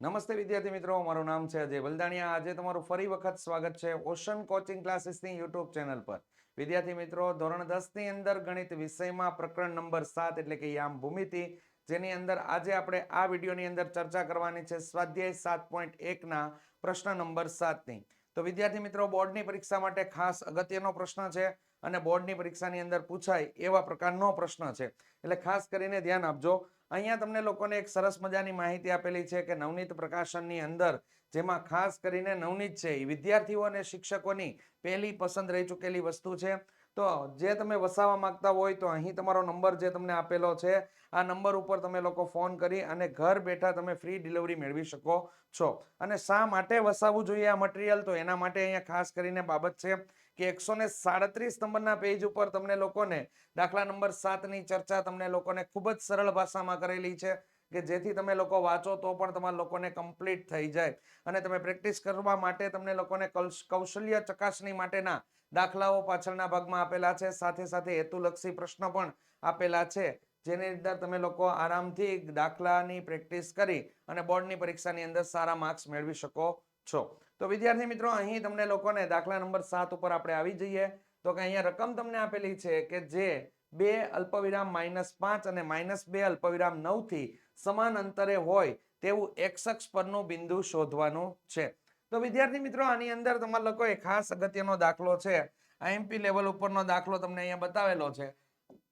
નમસ્તે વિદ્યાર્થી મિત્રો, મારું નામ છે અજય વલદાણિયા આજે તમારું ફરી વખત સ્વાગત છે ઓશન કોચિંગ ક્લાસીસની યુટ્યુબ ચેનલ પર. વિદ્યાર્થી મિત્રો, ધોરણ દસની અંદર ગણિત વિષયમાં પ્રકરણ નંબર સાત એટલે કે યામ ભૂમિતિ, જેની અંદર આજે આપણે આ વિડીયોની અંદર ચર્ચા કરવાની છે સ્વાધ્યાય સાત પોઈન્ટ એકના પ્રશ્ન નંબર સાતની. તો વિદ્યાર્થી મિત્રો, બોર્ડની પરીક્ષા માટે ખાસ અગત્યનો પ્રશ્ન છે અને બોર્ડની પરીક્ષાની અંદર પૂછાય એવા પ્રકારનો પ્રશ્ન છે. એટલે ખાસ કરીને ધ્યાન આપજો અહીંયા તમને લોકોને એક સરસ મજાની માહિતી આપેલી છે કે નવનીત પ્રકાશનની અંદર, જેમાં ખાસ કરીને નવનીત છે, એ વિદ્યાર્થીઓ અને શિક્ષકોની પહેલી પસંદ રહી ચૂકેલી વસ્તુ છે. તો જે તમે વસાવવા માંગતા હોય તો અહીં તમારો નંબર જે તમને આપેલો છે, આ નંબર ઉપર તમે લોકો ફોન કરી અને ઘર બેઠા તમે ફ્રી ડિલિવરી મેળવી શકો છો. અને શા માટે વસાવવું જોઈએ આ મટીરિયલ? તો એના માટે અહીંયા ખાસ કરીને બાબત છે કે એકસો ને સાડત્રીસ નંબરના પેજ ઉપર તમને લોકોને દાખલા નંબર સાતની ચર્ચા તમને લોકોને ખૂબ જ સરળ ભાષામાં કરેલી છે કે જેથી તમે લોકો વાંચો તો પણ તમારા લોકોને કમ્પ્લીટ થઈ જાય. અને તમે પ્રેક્ટિસ કરવા માટે તમને લોકોને કૌશ- કૌશલ્ય ચકાસણી માટેના દાખલાઓ પાછળના ભાગમાં આપેલા છે. સાથે સાથે હેતુલક્ષી પ્રશ્ન પણ આપેલા છે, જેની અંદર તમે લોકો આરામથી દાખલાની પ્રેક્ટિસ કરી અને બોર્ડની પરીક્ષાની અંદર સારા માર્ક્સ મેળવી શકો છો. તો વિદ્યાર્થી મિત્રો, અહીં તમને લોકોને દાખલા નંબર સાત ઉપર આપણે આવી જઈએ. તો કે અહીંયા રકમ તમને આપેલી છે કે જે બે અલ્પવિરામ માઇનસ પાંચ અને માઇનસ બે અલ્પવિરામ નવથી સમાન અંતરે હોય તેવું એક્સ અક્ષ પરનું બિંદુ શોધવાનું છે. તો વિદ્યાર્થી મિત્રો, આની અંદર તમારા લોકોએ ખાસ અગત્યનો દાખલો છે. આઈએમપી લેવલ ઉપરનો દાખલો તમને અહીંયા બતાવેલો છે.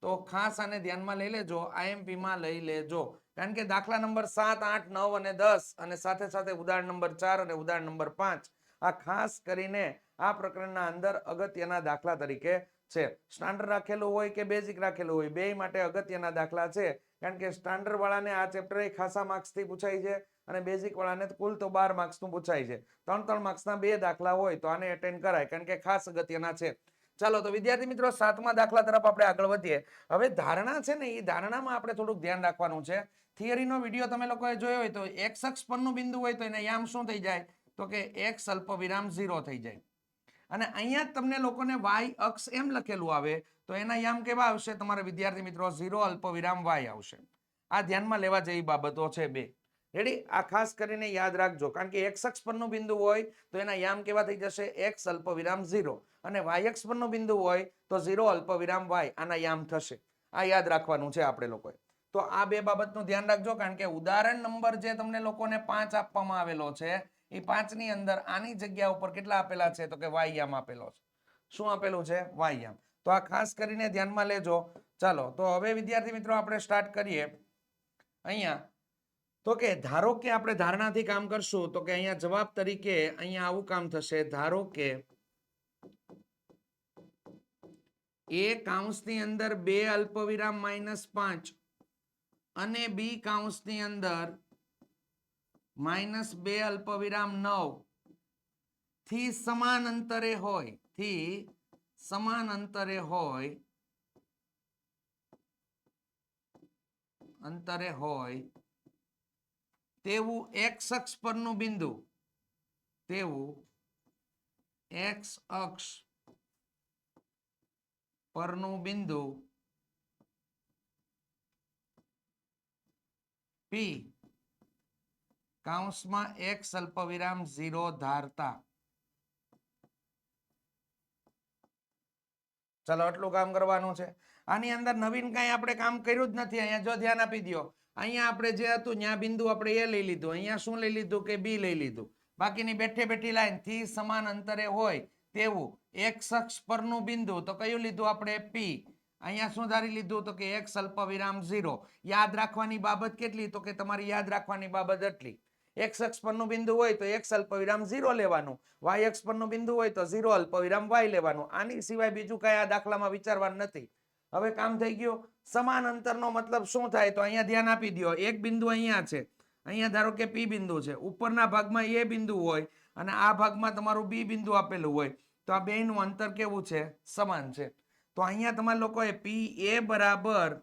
તો ખાસ આને ધ્યાનમાં લઈ લેજો. આઈએમપી માં લઈ લેજો. કારણ કે દાખલા નંબર સાત, આઠ, નવ અને દસ અને સાથે સાથે ઉદાહરણ નંબર ચાર અને ઉદાહરણ નંબર પાંચ. આ ખાસ કરીને આ પ્રકરણના અંદર અગત્યના દાખલા તરીકે છે. સ્ટાન્ડર્ડ રાખેલું હોય કે બેઝિક રાખેલું હોય? બે માટે અગત્યના દાખલા છે. કારણ કે સ્ટાન્ડર્ડ વાળાને આ ચેપ્ટર ખાસા માર્ક્સથી પૂછાય છે અને બેઝિક વાળાને કુલ તો બાર માર્ક્સનું પૂછાય છે. ત્રણ ત્રણ માર્ક્સના બે દાખલા હોય તો આને અટેન્ડ કરાય. કારણ કે ખાસ અગત્યના છે. ચાલો, તો વિદ્યાર્થી મિત્રો, સાતમા દાખલા તરફ આપણે આગળ વધીએ. હવે ધારણા છે ને એ ધારણામાં આપણે થોડુંક ધ્યાન રાખવાનું છે. થિયરીનો વીડિયો તમે લોકોએ જોયો હોય તો એક્સ અક્ષ પરનું બિંદુ હોય તો એને યામ શું થઈ જાય? તો કે એક્સ અલ્પ વિરામ ઝીરો થઈ જાય. અને અહીંયા તમને લોકોને વાય અક્ષ એમ લખેલું આવે, તો એના યામ કેવા આવશે? તમારા વિદ્યાર્થી મિત્રો, ઝીરો અલ્પ વિરામ વાય આવશે. આ ધ્યાનમાં લેવા જેવી બાબતો છે બે. રેડી આ ખાસ કરીને યાદ રાખજો. કારણ કે એક્સ અક્ષ પરનું બિંદુ હોય તો એના યામ કેવા થઈ જશે? એક્સ અલ્પ વિરામ ઝીરો. અને વાય એક્સ પરનું બિંદુ હોય તો ઝીરો અલ્પ વિરામ વાય આના યામ થશે. આ યાદ રાખવાનું છે આપણે લોકોએ. તો આ બે બાબતનું ધ્યાન રાખજો કારણ કે ઉદાહરણ નંબર જે તમને લોકોને પાંચ આપવામાં આવેલો છે, એ પાંચની અંદર આની જગ્યા ઉપર કેટલા આપેલા છે? તો કે વાય આપેલો છે. શું આપેલું છે? વાય યામ. તો આ ખાસ કરીને ધ્યાનમાં લેજો. ચાલો, તો હવે વિદ્યાર્થી મિત્રો આપણે સ્ટાર્ટ કરીએ. અહીંયા, તો કે ધારો કે આપણે ધારણાથી કામ કરશું, તો કે અહીંયા જવાબ તરીકે અહીંયા આવું કામ થશે. ધારો કે એ કાઉન્સની અંદર બે અલ્પવિરામ માઇનસ પાંચ અને બી કાઉન્સની અંદર માઇનસ બે અલ્પવિરામ નવથી સમાન અંતરે હોય, થી સમાન અંતરે હોય અંતરે હોય તેવું એક્સ અક્ષ પરનું બિંદુ, તેવું એક્સ અક્ષ પરનું બિંદુ પી કાઉન્સમાં એક્સ અલ્પવિરામ ઝીરો ધારતા. ચલો, આટલું કામ કરવાનું છે. આની અંદર નવીન કાંઈ આપણે કામ કર્યું જ નથી. અહીંયા જો ધ્યાન આપી દો અહીંયા આપણે જે હતું, ત્યાં બિંદુ આપણે એ લઈ લીધું. અહીંયા શું લઈ લીધું? કે બી લઈ લીધું. બાકીની બેઠે બેઠી લાઈન, થી સમાન અંતરે હોય તેવું. એક્સ અક્ષ પરનું બિંદુ, તો કયું લીધું આપણે? પી અહીંયા શું ધારી લીધું તો કે એક્સ અલ્પ વિરામ ઝીરો. યાદ રાખવાની બાબત કેટલી? તો કે તમારી યાદ રાખવાની બાબત એટલી. એક્સ અક્ષ પરનું બિંદુ હોય તો એક્સ અલ્પ વિરામ ઝીરો લેવાનું. વાય અક્ષ પરનું બિંદુ હોય તો ઝીરો અલ્પ વિરામ વાય લેવાનું. આની સિવાય બીજું કઈ આ દાખલામાં વિચારવાનું નથી. હવે કામ થઈ ગયું. સમાન અંતરનો મતલબ શું થાય? તો અહીંયા ધ્યાન આપી દો એક બિંદુ અહીંયા છે. અહીંયા ધારો કે પી બિંદુ છે. ઉપરના ભાગમાં એ બિંદુ હોય અને આ ભાગમાં તમારું બી બિંદુ આપેલું હોય. તો આ બેનું અંતર કેવું છે? સમાન છે. તો અહીંયા તમારા લોકોએ પી એ બરાબર,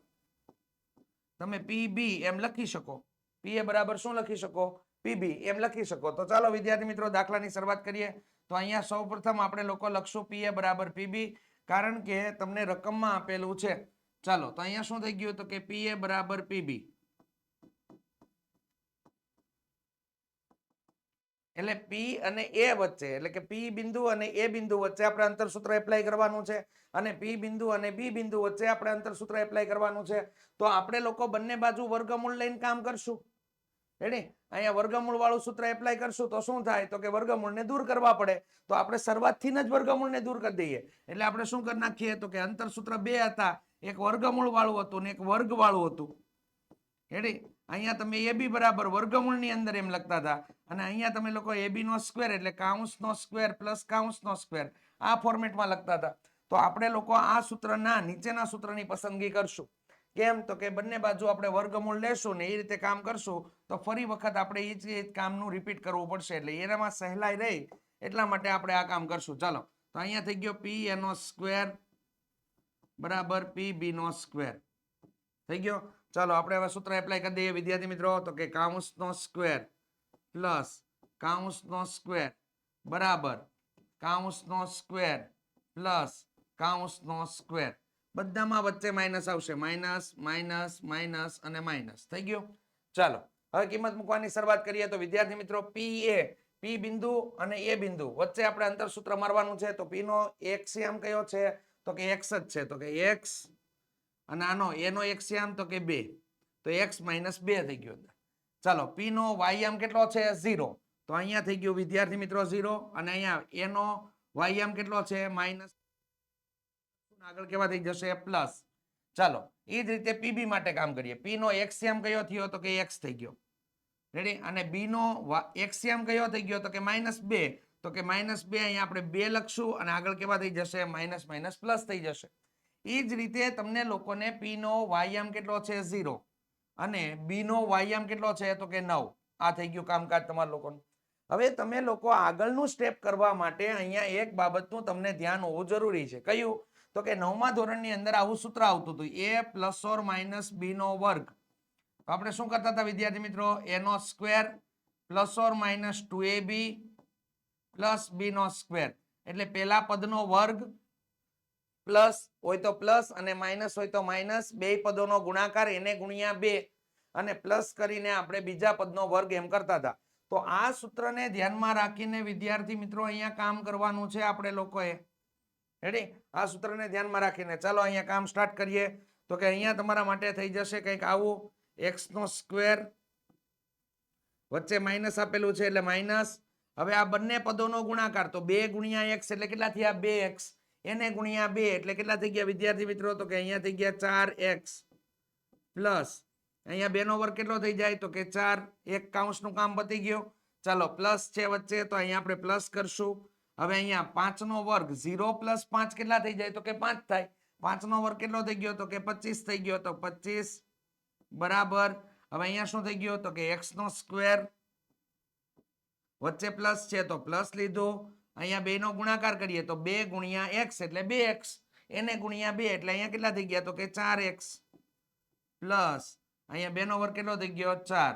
તમે પી એમ લખી શકો. પી એ બરાબર શું લખી શકો? પીબી એમ લખી શકો. તો ચાલો વિદ્યાર્થી મિત્રો, દાખલાની શરૂઆત કરીએ. તો અહીંયા સૌપ્રથમ આપણે લોકો લખશું પી એ બરાબર પીબી કારણ કે તમને રકમમાં આપેલું છે. ચાલો, તો અહીંયા શું થઈ ગયું તો કે પી એ બરાબર પીબી એટલે પી અને એ વચ્ચે, એટલે કે પી બિંદુ અને એ બિંદુ વચ્ચે આપણે અંતરસૂત્ર એપ્લાય કરવાનું છે અને પી બિંદુ અને બી બિંદુ વચ્ચે આપણે અંતરસૂત્ર એપ્લાય કરવાનું છે. તો આપણે લોકો બંને બાજુ વર્ગમૂળ લઈને કામ કરશું. રેડી અહીંયા વર્ગમૂળ વાળું સૂત્ર એપ્લાય કરશું તો શું થાય? તો કે વર્ગમૂળને દૂર કરવા પડે. તો આપણે શરૂઆતથી જ વર્ગમૂળને દૂર કરી દઈએ. એટલે આપણે શું કરી નાખીએ? તો કે અંતરસૂત્ર બે હતા. એક વર્ગમૂળ વાળું હતું ને એક વર્ગ વાળું હતું. રેડી અહીંયા તમે એ બી બરાબર વર્ગમૂળની અંદર એમ લખતા હતા. અને અહીંયા તમે લોકો એ નો સ્ક્વેર એટલે કાઉન્સનો સ્ક્વેર પ્લસ કાઉન્સનો સ્ક્વેર આ ફોર્મેટમાં લખતા હતા. તો આપણે લોકો આ સૂત્રના નીચેના સૂત્રની પસંદગી કરશું. કેમ? તો કે બંને બાજુ આપણે વર્ગમૂળ લેશું ને એ રીતે કામ કરશું, તો ફરી વખત આપણે એ જ કામનું રિપીટ કરવું પડશે એટલે એનામાં સહેલાઈ રહી એટલા માટે આપણે આ કામ કરશું. ચાલો, તો અહીંયા થઈ ગયો પી એનો સ્ક્વેર, બરાબર પી બી નો સ્ક્વેર. થઈ ગયો? ચાલો, આપણે હવે સૂત્ર એપ્લાય કરી દઈએ. વિદ્યાર્થી મિત્રો, તો કે કાઉન્સનો સ્ક્વેર પ્લસ કાઉન્સનો સ્ક્વેર બરાબર. કાઉન્સનો સ્ક્વેર પ્લસ કાઉન્સનો સ્ક્વેર બધામાં વચ્ચે માઇનસ આવશે. માઇનસ માઇનસ માઇનસ અને માઇનસ થઈ ગયું? ચાલો, હવે કિંમત મૂકવાની શરૂઆત કરીએ. તો વિદ્યાર્થી મિત્રો પી એ પી બિંદુ અને એ બિંદુ. વચ્ચે આપણે અંતર સૂત્ર મારવાનું છે. તો પી નો એક્સિયમ કયો છે? તો કે એક્સ જ છે. તો કે એક્સ અને આનો, એનો એક્સિયમ તો કે બે. તો એક્સ માઇનસ બે થઈ ગયો ચાલો પી નો વાયમ કેટલો છે? ઝીરો. તો અહીંયા થઈ ગયું વિદ્યાર્થી મિત્રો ઝીરો અને અહીંયા એનો વાયમ કેટલો છે? માઇનસ આગળ કેવા થઈ જશે? પ્લસ. ચાલો, એ જ રીતે પીબી માટે કામ કરીએ. પી નો એક્સિયમ કયો થયો? તો કે એક્સ થઈ ગયો. રેડી અને બી નો એક્સિયમ કયો થઈ ગયો? તો કે માઇનસ બે. તો કે માઇનસ બે અહીંયા આપણે બે લખશું અને આગળ કેવા થઈ જશે? માઇનસ માઇનસ પ્લસ થઈ જશે. એ જ રીતે તમને લોકોને પી નો વાયામ કેટલો છે? ઝીરો અને બી નો વાયામ કેટલો છે? તો કે નવ. આ થઈ ગયું કામકાજ તમારા લોકોનું. હવે તમે લોકો આગળનું સ્ટેપ કરવા માટે અહીંયા એક બાબતનું તમને ધ્યાન હોવું જરૂરી છે. કયું? તો કે નવમા ધોરણની અંદર આવું સૂત્ર આવતું હતું. એ પ્લસ ઓર માઇનસ બી નો વર્ગ. તો આપણે શું કરતા હતા વિદ્યાર્થી મિત્રો? એનો square plus or minus two a b plus b no square એટલે પેલા પદનો વર્ગ પ્લસ હોય તો પ્લસ અને માઇનસ હોય તો માઇનસ. બે પદોનો ગુણાકાર એને ગુણ્યા બે. અને પ્લસ કરીને આપણે બીજા પદનો વર્ગ એમ કરતા હતા. તો આ સૂત્રને ધ્યાનમાં રાખીને વિદ્યાર્થી મિત્રો અહીંયા કામ કરવાનું છે આપણે લોકોએ. રેડી આ સૂત્રને ધ્યાનમાં રાખીને. ચાલો અહીંયા કામ સ્ટાર્ટ કરીએ. તો કે અહીંયા તમારા માટે થઈ જશે કંઈક આવું. એક્સ નો સ્ક્વેર વચ્ચે માઇનસ આપેલું છે એટલે માઇનસ. હવે આ બંને પદોનો ગુણાકાર. તો બે ગુણ્યા એક્સ એટલે કેટલા થયા બે એક્સ એને ગુણ્યા બે, એટલે કેટલા થઈ ગયા વિદ્યાર્થી મિત્રો? તો કે અહીંયા થઈ ગયા ચાર એક્સ પ્લસ. અહીંયા બે નો વર્ગ કેટલો થઈ જાય? તો કે ચાર એક કાઉન્સનું કામ પતી ગયું. ચાલો, પ્લસ છે વચ્ચે, તો અહીંયા આપણે પ્લસ કરશું. હવે અહીંયા પાંચ નો વર્ગ ઝીરો પ્લસ પાંચ કેટલા થઈ જાય? તો કે પાંચ થાય. પાંચ નો વર્ગ કેટલો થઈ ગયો? તો કે પચીસ થઈ ગયો. તો પચીસ બરાબર. હવે અહીંયા શું થઈ ગયો? તો કે એક્સ નો સ્ક્વેર વચ્ચે પ્લસ છે, તો પ્લસ લીધું. અહીંયા બે નો ગુણાકાર કરીએ તો બે ગુણ્યા એક્સ એટલે બે એક્સ એને ગુણ્યા બે એટલે અહીંયા કેટલા થઈ ગયા તો કે ચાર એક્સ પ્લસ અહીંયા બે નો વર્ગ કેટલો થઈ ગયો? ચાર.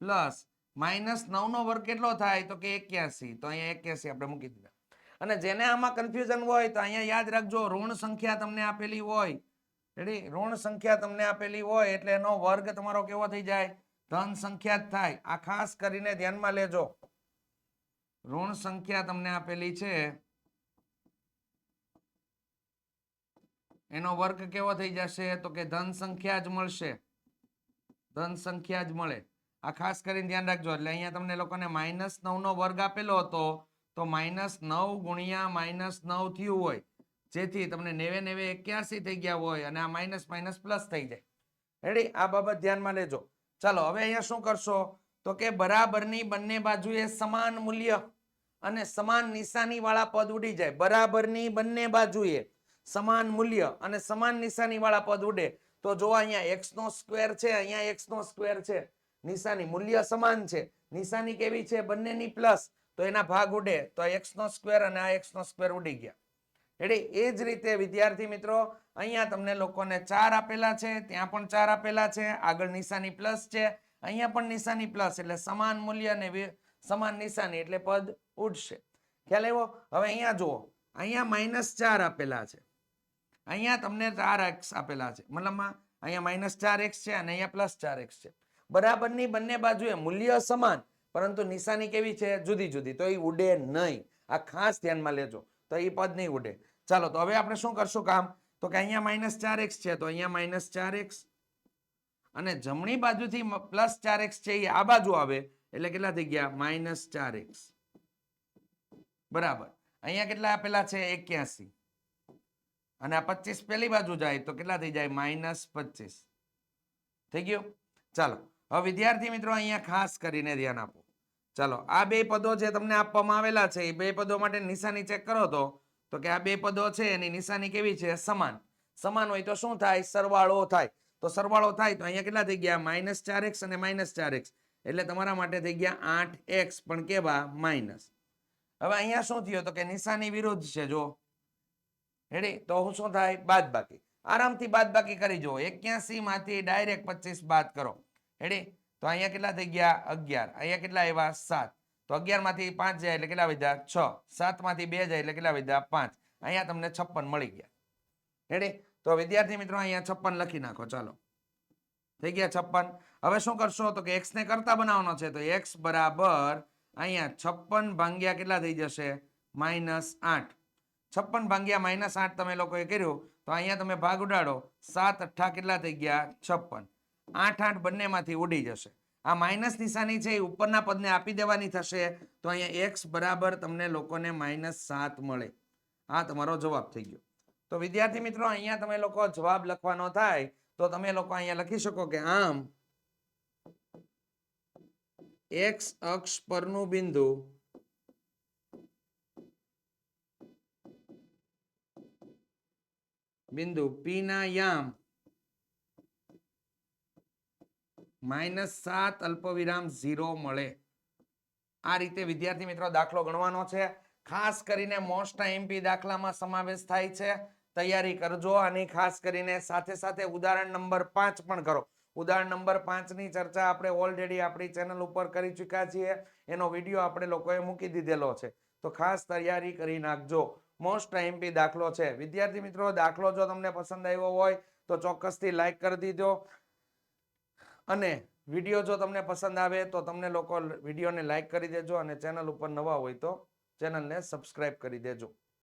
પ્લસ માઇનસ નવ નો વર્ગ કેટલો થાય તો કે એક્યાસી? તો અહીંયા એક્યાસી આપણે મૂકી દીધા. અને જેને આમાં કન્ફ્યુઝન હોય તો અહીંયા યાદ રાખજો, ઋણ સંખ્યા તમને આપેલી હોય. રેડી ઋણ સંખ્યા તમને આપેલી હોય એટલે એનો વર્ગ તમારો કેવો થઈ જાય? ધન સંખ્યા જ થાય. આ ખાસ કરીને ધ્યાનમાં લેજો. ઋણ સંખ્યા તમને આપેલી છે. એનો વર્ગ કેવો થઈ જશે? તો કે ધન સંખ્યા જ મળશે. ધન સંખ્યા જ મળે. આ ખાસ કરીને ધ્યાન રાખજો. એટલે અહીંયા તમને લોકોને માઇનસ નવનો વર્ગ આપેલો હતો, તો માઇનસ નવ ગુણ્યા માઇનસ નવ થયું હોય. જેથી તમને નેવે નેવે એક્યાસી થઈ ગયા હોય અને આ માઇનસ માઇનસ પ્લસ થઈ જાય. રેડી આ બાબત ધ્યાનમાં લેજો. ચાલો, હવે અહીંયા શું કરશો? તો કે બરાબરની બંને બાજુએ સમાન મૂલ્ય. અને સમાન નિશાની વાળા પદ ઉડી જાય. બરાબરની બંને બાજુએ સમાન મૂલ્ય અને સમાન નિશાની વાળા પદ ઉડે. તો જો અહીંયા એક્સ નો સ્ક્વેર છે, અહીંયા એક્સ નો સ્ક્વેર છે. નિશાની મૂલ્ય સમાન છે. નિશાની કેવી છે? બંનેની પ્લસ તો એના ભાગ ઉડે. તો એક્સ નો સ્ક્વેર અને આ એક્સ નો સ્ક્વેર ઉડી ગયા. એટલે એ જ રીતે વિદ્યાર્થી મિત્રો, અહીંયા તમને લોકોને ચાર આપેલા છે, ત્યાં પણ ચાર આપેલા છે. આગળ નિશાની પ્લસ છે. અહીંયા પણ નિશાની પ્લસ એટલે સમાન મૂલ્ય અને સમાન નિશાની એટલે પદ ઉડશે. ખ્યાલ આવ્યો? હવે અહીંયા જુઓ. અહીંયા માઇનસ ચાર આપેલા છે. અહીંયા તમને ચાર એક્સ આપેલા છે. મતલબમાં અહીંયા માઇનસ ચાર એક્સ છે અને અહીંયા પ્લસ ચાર એક્સ છે. બરાબરની બંને બાજુએ મૂલ્ય સમાન, પરંતુ નિશાની કેવી છે? જુદી જુદી. તો એ ઉડે નહીં. આ ખાસ ધ્યાનમાં લેજો. તો એ પદ નહીં ઉડે. ચાલો, તો હવે આપણે શું કરશું કામ? તો કે અહીંયા માઇનસ ચાર એક્સ છે, તો અહીંયા માઇનસ ચાર એક્સ અને જમણી બાજુથી પ્લસ ચાર એક્સ છે એ આ બાજુ આવે. એટલે કેટલા થઈ ગયા? માઇનસ ચાર એક્સ. બરાબર. અહીંયા કેટલા આપેલા છે? એક્યાસી. અને આ પચીસ પેલી બાજુ જાય તો કેટલા થઈ જાય? માઇનસ પચીસ. થઈ ગયું? ચાલો. હવે વિદ્યાર્થી મિત્રો અહીંયા ખાસ કરીને ધ્યાન આપો. ચાલો. આ બે પદો જે તમને આપવામાં આવેલા છે, એ બે પદો માટે નિશાની ચેક કરો તો તો કે આ બે પદો છે, એની નિશાની કેવી છે? સમાન. સમાન હોય તો શું થાય? સરવાળો થાય. તો સરવાળો થાય તો અહીંયા કેટલા થઈ ગયા? માઇનસ ચાર એક્સ અને માઇનસ ચાર એક્સ. એટલે તમારા માટે થઈ ગયા આઠ એક્સ, પણ કેવા? માઇનસ. હવે અહીંયા શું થયું? તો કે નિશાની વિરુદ્ધ છે જો રેડી તો હું શું થાય? બાદ બાકી આરામથી બાદ બાકી કરી જુઓ. એક્યાસી માંથી ડાયરેક્ટ પચીસ બાદ કરો. રેડી તો અહીંયા કેટલા થઈ ગયા? અગિયાર. અહીંયા કેટલા આવ્યા? સાત. તો અગિયારમાંથી પાંચ જાય એટલે કેટલા વધ્યા? છ. સાતમાંથી બે જાય એટલે કેટલા વધ્યા? પાંચ. અહીંયા તમને છપ્પન મળી ગયા. રેડી તો વિદ્યાર્થી મિત્રો, અહીંયા છપ્પન લખી નાખો. ચાલો. થઈ ગયા છપ્પન. હવે શું કરશો? તો કે એક્સને કરતા બનાવવાનો છે. તો એક્સ બરાબર અહીંયા છપ્પન ભાંગ્યા કેટલા થઈ જશે? માઇનસ આઠ. છપ્પન ભાંગ્યા માઇનસ આઠ તમે લોકોએ કર્યું, તો અહીંયા તમે ભાગ ઉડાડો. સાત અઠ્ઠા કેટલા થઈ ગયા? છપ્પન. આઠ આઠ બંનેમાંથી ઉડી જશે. આ માઇનસ નિશાની છે, એ ઉપરના પદને આપી દેવાની થશે. તો અહીંયા એક્સ બરાબર તમને લોકોને માઇનસ સાત મળે. આ તમારો જવાબ થઈ ગયો. તો વિદ્યાર્થી મિત્રો, અહીંયા તમે લોકો જવાબ લખવાનો થાય, તો તમે લોકો અહીંયા લખી શકો કે આમ એક્સ અક્ષ પરનું બિંદુ. બિંદુ પી ના યામ. માઇનસ સાત અલ્પવિરામ ઝીરો મળે. આ રીતે વિદ્યાર્થી મિત્રો દાખલો ગણવાનો છે. ખાસ કરીને મોસ્ટ એમપી દાખલામાં સમાવેશ થાય છે. તૈયારી કરજો અને ખાસ કરીને સાથે સાથે ઉદાહરણ નંબર પાંચ પણ કરો. ઉદાહરણ નંબર પાંચની ચર્ચા આપણે ઓલરેડી આપણી ચેનલ ઉપર કરી ચૂક્યા છીએ. એનો વીડિયો આપણે લોકોએ મૂકી દીધેલો છે. તો ખાસ તૈયારી કરી નાખજો. મોસ્ટ એમપી દાખલો છે. વિદ્યાર્થી મિત્રો, દાખલો જો તમને પસંદ આવ્યો હોય, તો ચોક્કસથી લાઈક કરી દીધો. અને વીડિયો જો તમને પસંદ આવે, તો તમને લોકો વિડીયોને લાઈક કરી દેજો અને ચેનલ ઉપર નવા હોય તો ચેનલને સબસ્ક્રાઇબ કરી દેજો.